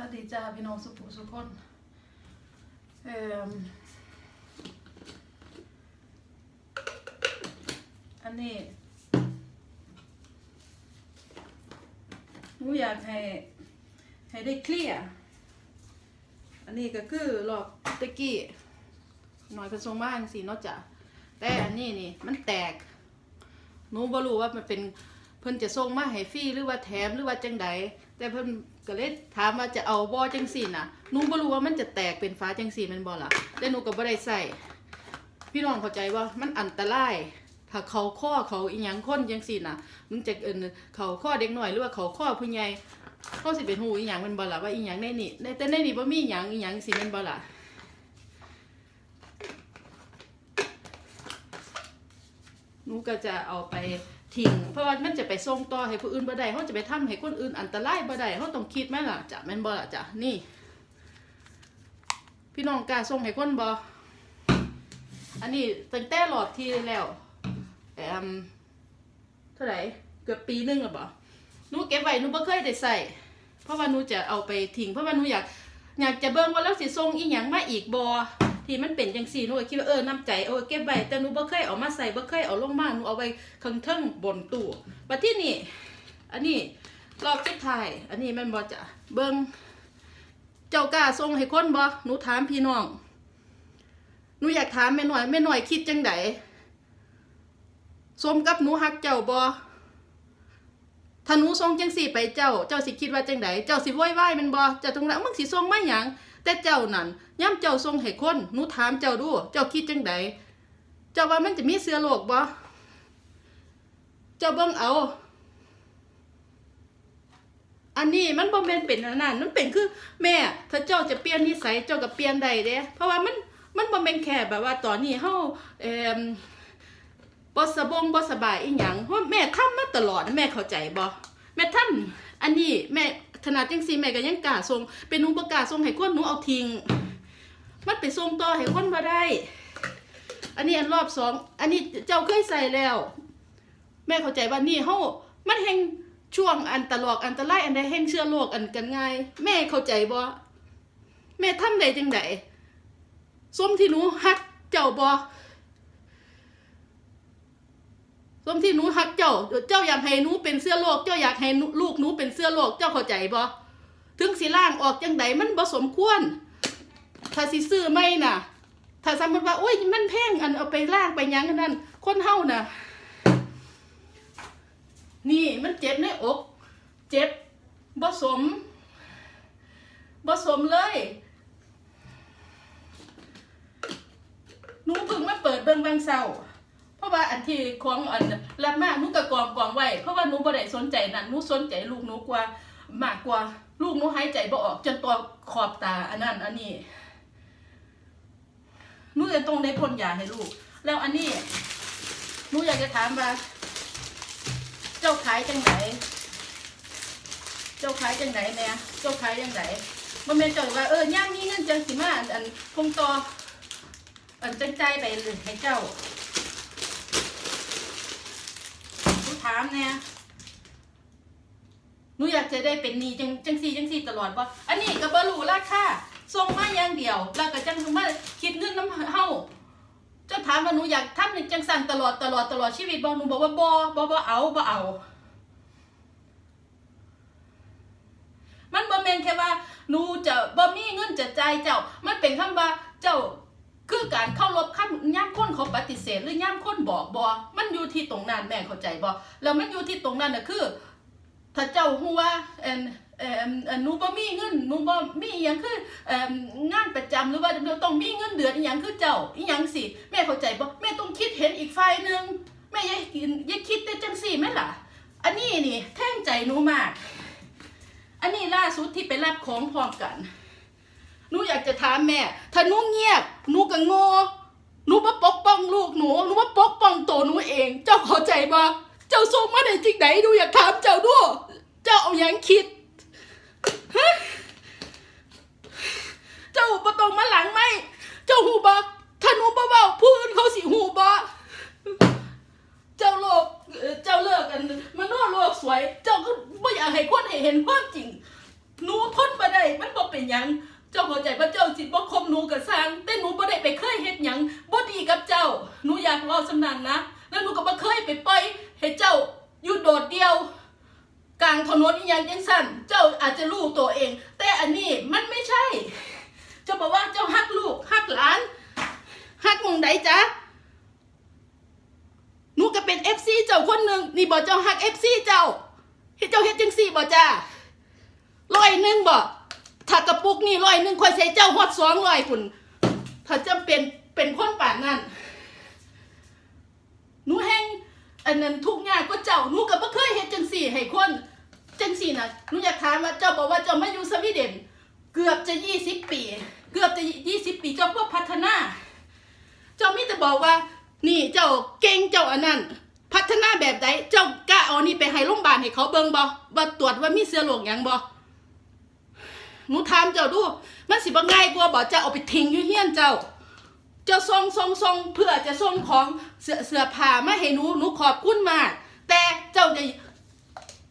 วัสดีจ้าพี่น้องสุภูสุพนเอ่อันนี้หนูอยากให้ให้ได้เคลียร์อันนี้ก็คือหลอกตะกี้หน่อยกระทรวงบ้านสิเนาะจ้ะแต่อันนี้นี่มันแตกหนูบ่รู้ว่ามันเป็น พิ่นจะส่งมาให้ฟรีหรือว่าแถมหรือว่าจังใดแต่เพิ่นก็เลยถามว่าจะเอาบ่จังซี่น่ะหนูบ่รู้ว่ามันจะแตกเป็นฟ้าจังซี่ม่นบ่ล่ะแต่หนูก็บ่ได้ใส่พี่น้องเข้าใจว่ามันอันตรายถ้าเขาข้อเขาอีหยังคนจังซี่น่ะมันจะเอิ้นเขาข้อเด็กน้อยหรือว่าเขาข้อผู้ใหญ่เขาสิเป็นฮู้อีหยังม่นบ่ล่ะว่าอีหยังในนี่ในแต่ในนี่บ่มีหยังอีหยังสิแม่นบ่ล่ะหนูก็จะเอาไป ทิ้งเพราะว่ามันจะไปส่งต่อให้ผู้อื่นบ่ได้เขาจะไปทำให้คนอื่นอันตรายบ่ได้เขาต้องคิดไหมล่ะจ้ะแม่นบ่ล่ะจ้ะนี่ พี่น้องกล้าส่งให้คนบ่อันนี้ตั้งแต่หลอดที่แล้วแอมเท่าไหร่เกือบปีนึงแล้วบ่หนูเก็บไว้หนูบ่เคยได้ใส่เพราะว่าหนูจะเอาไปทิ้งเพราะว่าหนูอยากอยากจะเบิ่งว่าแล้วสิส่งอีหยังมาอีกบ่ ที่มันเป็นจังซี่หนูก็คิดว่าเออน้ำใจเออเก็บไว้แต่หนูบ่เคยเอามาใส่บ่เคยเอาลงมาหนูเอาไว้ข้างเทิงบนตู้บัดที่นี่อันนี้รอบสุดท้ายอันนี้ม่นบ่จะเบิ่งเจ้ากล้าส่งให้คนบ่หนูถามพี่น้องหนูอยากถามแม่หน่อยแม่หน่อยคิดจังไดสมกับหนูฮักเจ้าบ่ ถ้าหนูส่งจังสี่ไปเจ้า เจ้าสิคิดว่าจังไดเจ้าสิโวยวายม่นบ่เจ้าตรงนั้นมึงสิส่งไมาหยังแต่เจ้านั่นย่ำเจ้าทรงให้คนหนูถามเจ้าดู เจ้าคิดจังใดเจ้าว่ามันจะมีเสือโลกบ่เจ้าเบิ่งเอา อันนี้มันบ่แม่นเป็นอันนั้นมันเป็นคือแม่ ถ้าเจ้าจะเปลี่ยนนิสัยเจ้าก็เปลี่ยนได้เด้เพราะว่ามันมันบ่แม่นแค่แบบว่าตอนนี้เฮาเอ่ม บ่สบงบ่สบายอีหยังเพราะแม่ทำมาตลอดแม่เข้าใจบ่แม่ทำอันนี้แม่ขนาดจังซี่แม่ก็ยังกล้าส่งเป็นหนูบ่กล้าส่งให้คนหนูเอาทิ้งมันไปส่งต่อให้คนบ่ได้ อันนี้อันรอบสองอันนี้เจ้าเคยใส่แล้ว แม่เข้าใจว่านี่เฮามันแห่งช่วงอันตลอกอันตรายอันใดแห่งเชื้อโรคอันกันง่าย แม่เข้าใจบ่แม่ทำได้จังไดสมที่หนูฮักเจ้าบ่ สมที่หนูฮักเจ้า เจ้าอยากให้หนูเป็นเสื้อโลก เจ้าอยากให้ลูกหนูเป็นเสื้อโลก เจ้าเข้าใจบ่ถึงสิล่างออกจังไดมันบ่สมควร ถ้าสิซื้อไม่น่ะ ถ้าสมมติว่าโอ้ยมันแพงอันเอาไปล่างไปยังอันนั้นคนเฮาน่ะ นี่มันเจ็บในอก เจ็บบ่สมบ่สมเลยหนูเพิ่งมาเปิดเบิ่งบางเสาร์เพ ราะว่าอันที่ของอันรับมาหนูก็กองกองไว้ เพราะว่าหนูบ่ได้สนใจนั่นหนูสนใจลูกหนูกว่ามากกว่าลูกหนูหายใจบ่ออกจนตัวขอบตาอันนั้นอันนี้หนูจะต้องได้พ่นยาให้ลูก แล้วอันนี้หนูอยากจะถามว่า เจ้าขายจังไหนเจ้าขายจังไหนแม่เจ้าขายจังไหนมันเป็นจ้าว่าเออย่ามมีเงินจังสิมาอันอันคงต่ออันจังใจไปเลยให้เจ้าหนู ถามเนี่ยหนูอยากจะได้เป็นหนี้จังจังสี่จังสี่ตลอดว่าอันนี้ก็บ่รู้ราคาส่งมาอย่างเดียว แล้วก็จังมาคิดเงินน้ำเฮาเจ้าถามว่าหนูอยากทำในจังสั่นตลอดตลอดตลอดชีวิตบ่หนูบอกว่าบ่บ่บ่เอาบ่เอา มันบ่แม่นแค่ว่าหนูจะบ่มีเงินจะจ่ายเจ้า มันเป็นคำว่าเจ้า คือการเข้ารบคำย่ามคนเขาปฏิเสธหรือย่ามคนบอกบ่มันอยู่ที่ตรงนั้นแม่เข้าใจบ่แล้วมันอยู่ที่ตรงนั้นน่ะคือ ถ้าเจ้าฮู้ว่าเอ็นเอ็มเอ็นหนูบ่มีเงินหนูบ่มีอีหยังคือเอ็มงานประจำหรือว่าเราต้องมีเงินเดือนอีหยังคือเจ้าอีหยังสิแม่เข้าใจบ่แม่ต้องคิดเห็นอีกฝ่ายหนึงแม่อย่าอย่าคิดแต่จังซี่แม่ล่ะ อันนี้นี่แท่งใจหนูมาก อันนี้ล่าสุดที่ไปรับของพร้อมกัน หนูอยากจะถามแม่ ถ้าหนูเงียบหนูก็โง่หนูมาปกป้องลูกหนูหนูมาปกป้องตัวหนูเอง เจ้าเข้าใจบ่เจ้าส่งมาได้จริงไหนหนูอยากถามเจ้าด้วยเจ้าเอาอยังคิดเจ้าประตองมาหลังไหม เจ้าหูบ่ นันนะ แล้วหนูก็บ่เคยไปปล่อยให้เจ้าอยู่โดดเดียว กลางถนนอีหยังจังสั่น เจ้าอาจจะรู้ตัวเอง แต่อันนี้มันไม่ใช่ เจ้าบอกว่าเจ้าฮักลูกฮักหลานฮักมองใดจ๊ะหนูก็เป็นเอฟซีเจ้าคนหนึ่งนี่บอกเจ้าฮักเอฟซีเจ้าเฮ็ดเจ้าเฮ็ดจังซี่บ่จ้าร้อยหนึ่งบ่ถ้ากระปุกนี่ร้อยหนึ่งค่อยใช้เจ้าฮอดสองร้อยคุณถ้าจำเป็นเป็นคนป่านนั้น หนูแห้งอันนั้นทุกอย่างก็เจ้าหนูก็บ่เคยเฮ็ดจังซี่ให้คนจังซี่น่ะหนูอยากถามว่าเจ้าบอกว่าเจ้ามาอยู่สวีเดนเกือบจะยี่สิบปี เกือบจะยี่สิบปีเจ้าก็พัฒนา เจ้ามีแต่บอกว่า นี่เจ้าเก่งเจ้าอันนั้น พัฒนาแบบใดเจ้ากล้าเอานี่ไปให้โรงพยาบาลให้เขาเบิ่งบ่ว่าตรวจว่ามีเสื้อโรคหยังบ่หนูถามเจ้าดู มันสิบ่ง่ายกว่าบ่เจ้าเอาไปทิ้งอยู่เฮียนเจ้า เจ้าส่งส่งส่งเพื่อจะส่งของเสื้อเสื้อผ้ามาให้หนูหนูขอบคุณมาก แต่เจ้าจะ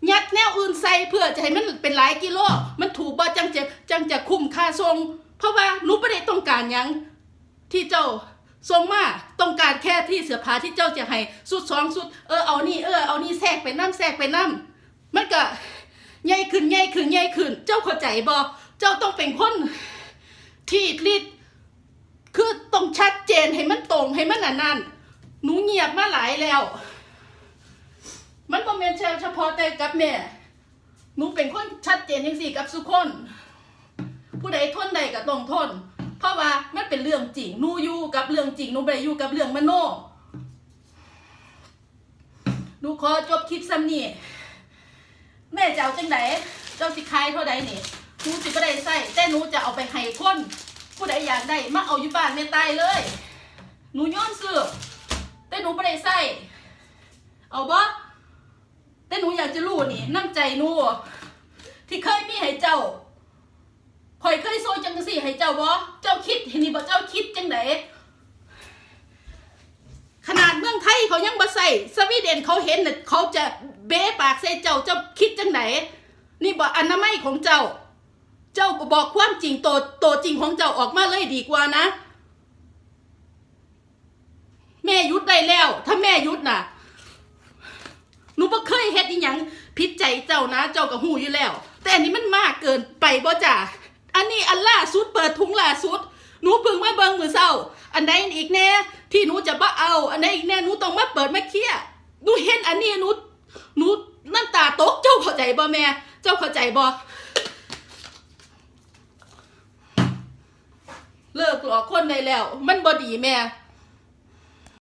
ยัดแนวอื่นใส่เพื่อจะให้มันเป็นหลายกิโล มันถูกบ่จังจะจังจะคุ้มค่าส่งเพราะว่าหนูไม่ได้ต้องการยังที่เจ้าส่งมาต้องการแค่ที่เสื้อผ้าที่เจ้าจะให้สุดสองสุดเออเอานี่เออเอานี่แทรกไปน้ำแทรกไปน้ำมันก็ใหญ่ขึ้นใหญ่ขึ้นใหญ่ขึ้น เจ้าเข้าใจบ่เจ้าต้องเป็นคนที่รีด คือต้องชัดเจนให้มันตรงให้มันอันนั้นหนูเงียบมาหลายแล้ว มันบ่แม่นเฉพาะแต่กับแม่หนูเป็นคนชัดเจนจังซี่กับสุคน ผู้ใดทนใดก็ต้องทน เพราะว่ามันเป็นเรื่องจริงหนูอยู่กับเรื่องจริงหนูไม่ได้อยู่กับเรื่องมโนหนูขอจบคลิปซ้ำนี่แม่จะเอาจังไดเจ้าสิขายเท่าใดนี่หนูสิบ่ได้ใส่แต่หนูจะเอาไปให้คน ผู้ใดอยากได้มาเอาอยู่บ้านแม่ตายเลย หนูย้อนซื้อแต่หนูไม่ได้ใส่เอาบ่แต่หนูอยากจะรู้นี่น้ำใจหนูที่เคยมีให้เจ้าข่อยเคยโซจังสี่ให้เจ้าบ่เจ้าคิดเห็นนี่บ่เจ้าคิดจังไดขนาดเมืองไทยเขายังบ่ใส่สวีเดนเขาเห็นน่ะเขาจะเบ้ปากใส่เจ้าเจ้าคิดจังไดนี่บ่อนามัยของเจ้า เจ้าบอกความจริงตัวตัวจริงของเจ้าออกมาเลยดีกว่านะ แม่ยุดได้แล้ว ถ้าแม่ยุดน่ะหนูบ่เคยเฮ็ดอีหยังผิดใจเจ้านะ เจ้าก็หูอยู่แล้ว แต่อันนี้มันมากเกินไปบ่จ้ะอันนี้อันล่าสุดเปิดถุงล่าสุดหนูเพิ่งมาเบิ่งมือเช้า อันใดอีกแน่ที่หนูจะบ่เอา อันใดอีกแน่หนูต้องมาเปิดมาเคลียหนูเห็นอันนี้หนูหนูน้ำตาตกเจ้าเข้าใจบ่แม่ เจ้าเข้าใจบ่ เลิกหลอกคนได้แล้ว มันบ่ดีแม่